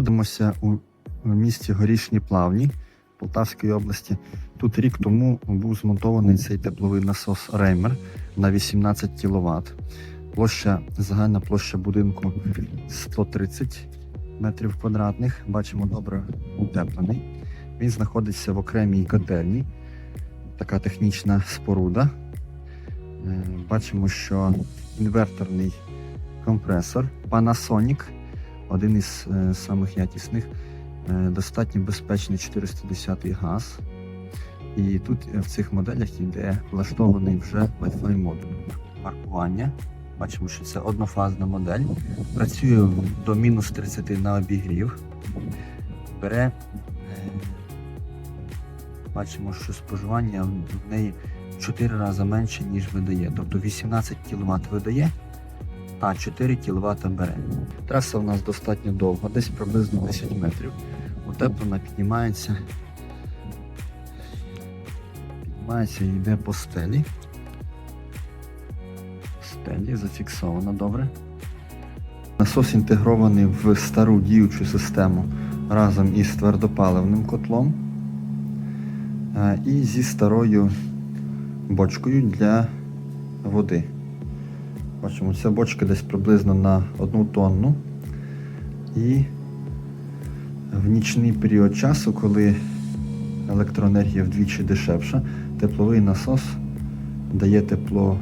Знаходимося у місті Горішні Плавні Полтавської області. Тут рік тому був змонтований цей тепловий насос Реймер на 18 кВт. Площа, загальна площа будинку 130 метрів квадратних. Бачимо добре утеплений. Він знаходиться в окремій котельні. Така технічна споруда. Е, Бачимо, що інверторний компресор Panasonic, один із е, самих якісних, е, достатньо безпечний 410 газ. І тут е, в цих моделях йде влаштований вже Wi-Fi модуль. Маркування. Бачимо, що це однофазна модель. Працює до мінус 30 на обігрів. Бере. Бачимо, що споживання в неї 4 рази менше, ніж видає. Тобто 18 кВт видає, а 4 кВт бере. Траса у нас достатньо довга, десь приблизно 10 метрів. Утеплена, піднімається. Піднімається і йде по стелі. Стелі зафіксовано добре. Насос інтегрований в стару діючу систему разом із твердопаливним котлом е, і зі старою бочкою для води. Бачимо, ця бочка десь приблизно на одну тонну. І в нічний період часу, коли електроенергія вдвічі дешевша, тепловий насос дає тепло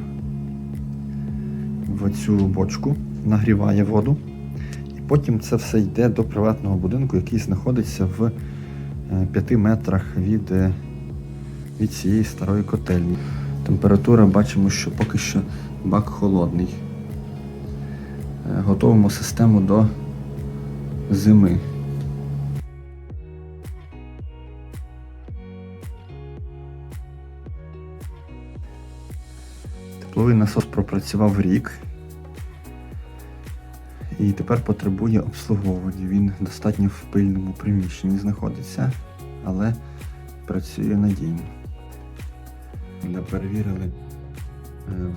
в цю бочку, нагріває воду. І потім це все йде до приватного будинку, який знаходиться в 5 метрах від, е, від цієї старої котельні. Температура бачимо, що поки що бак холодний. Е, Готовимо систему до зими. Тепловий насос пропрацював рік і тепер потребує обслуговування. Він достатньо в пильному приміщенні знаходиться, але працює надійно. Ми перевірили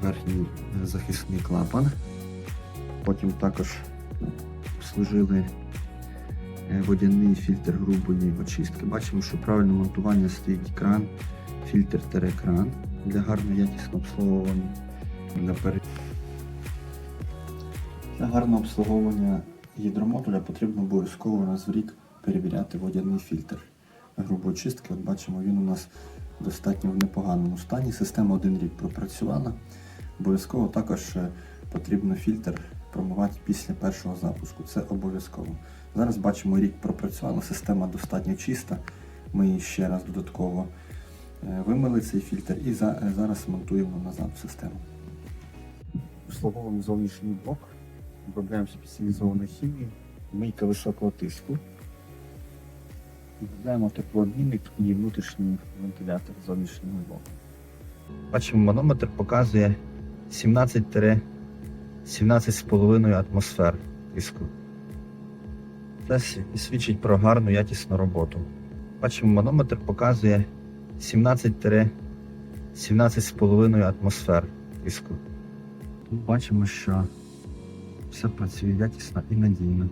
верхній е, захисний клапан. Потім також обслужили е, водяний фільтр грубої очистки. Бачимо, що правильне монтування стоїть кран, фільтр-кран для гарно якісного обслуговування. Для пере- Для гарного обслуговування гідромодуля потрібно обов'язково раз в рік перевіряти водяний фільтр грубої очистки. От бачимо, він у нас достатньо в непоганому стані. Система один рік пропрацювала. Обов'язково також е, потрібно фільтр промивати після першого запуску. Це обов'язково. Зараз бачимо, рік пропрацювала, система достатньо чиста. Ми її ще раз додатково е, вимили цей фільтр і е, зараз монтуємо назад в систему. Обслуговуємо зовнішній блок, обробляємо спеціалізованою хімією, мийка високого тиску. Виробляємо теплообмінник і внутрішній вентилятор зовнішнього блоку. Бачимо, манометр показує 17-17,5 атмосфер тиску. Це свідчить про гарну якісну роботу. Бачимо, манометр показує 17-17,5 атмосфер тиску. Бачимо, що все працює якісно і надійно.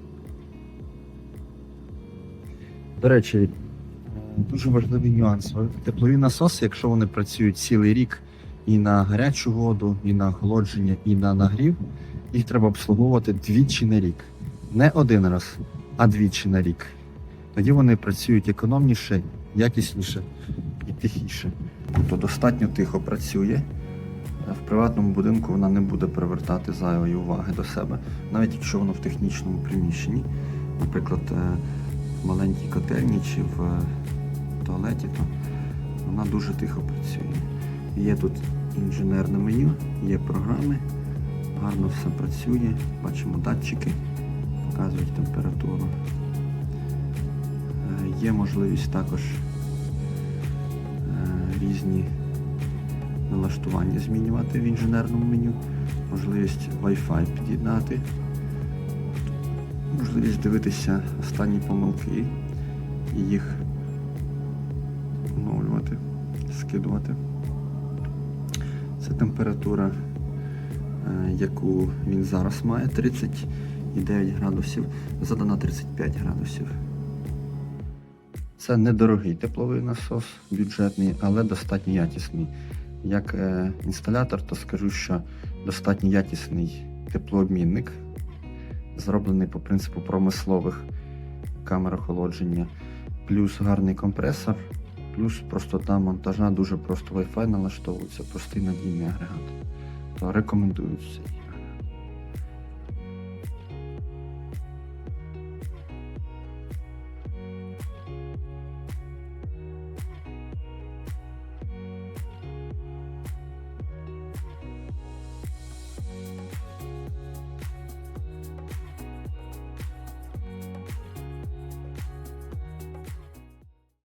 До речі, дуже важливий нюанс. Теплові насоси, якщо вони працюють цілий рік і на гарячу воду, і на охолодження, і на нагрів, їх треба обслуговувати двічі на рік. Не один раз, а двічі на рік. Тоді вони працюють економніше, якісніше і тихіше. Тобто достатньо тихо працює. В приватному будинку вона не буде привертати зайвої уваги до себе, навіть якщо воно в технічному приміщенні, наприклад, е, маленькій котельні чи в е, туалеті, то вона дуже тихо працює. Є тут інженерне меню, є програми, гарно все працює, бачимо датчики, показують температуру. Е, Є можливість також е, різні налаштування змінювати в інженерному меню, можливість Wi-Fi під'єднати, можливість дивитися останні помилки і їх оновлювати, скидувати. Це температура, е, яку він зараз має 30 27,9 градусів, задана 35 градусів. Це недорогий тепловий насос, бюджетний, але достатньо якісний. Як е, інсталятор, то скажу, що достатньо якісний теплообмінник, зроблений по принципу промислових камер охолодження, плюс гарний компресор, плюс простота монтажа, дуже просто Wi-Fi налаштовується, простий надійний агрегат. То цей.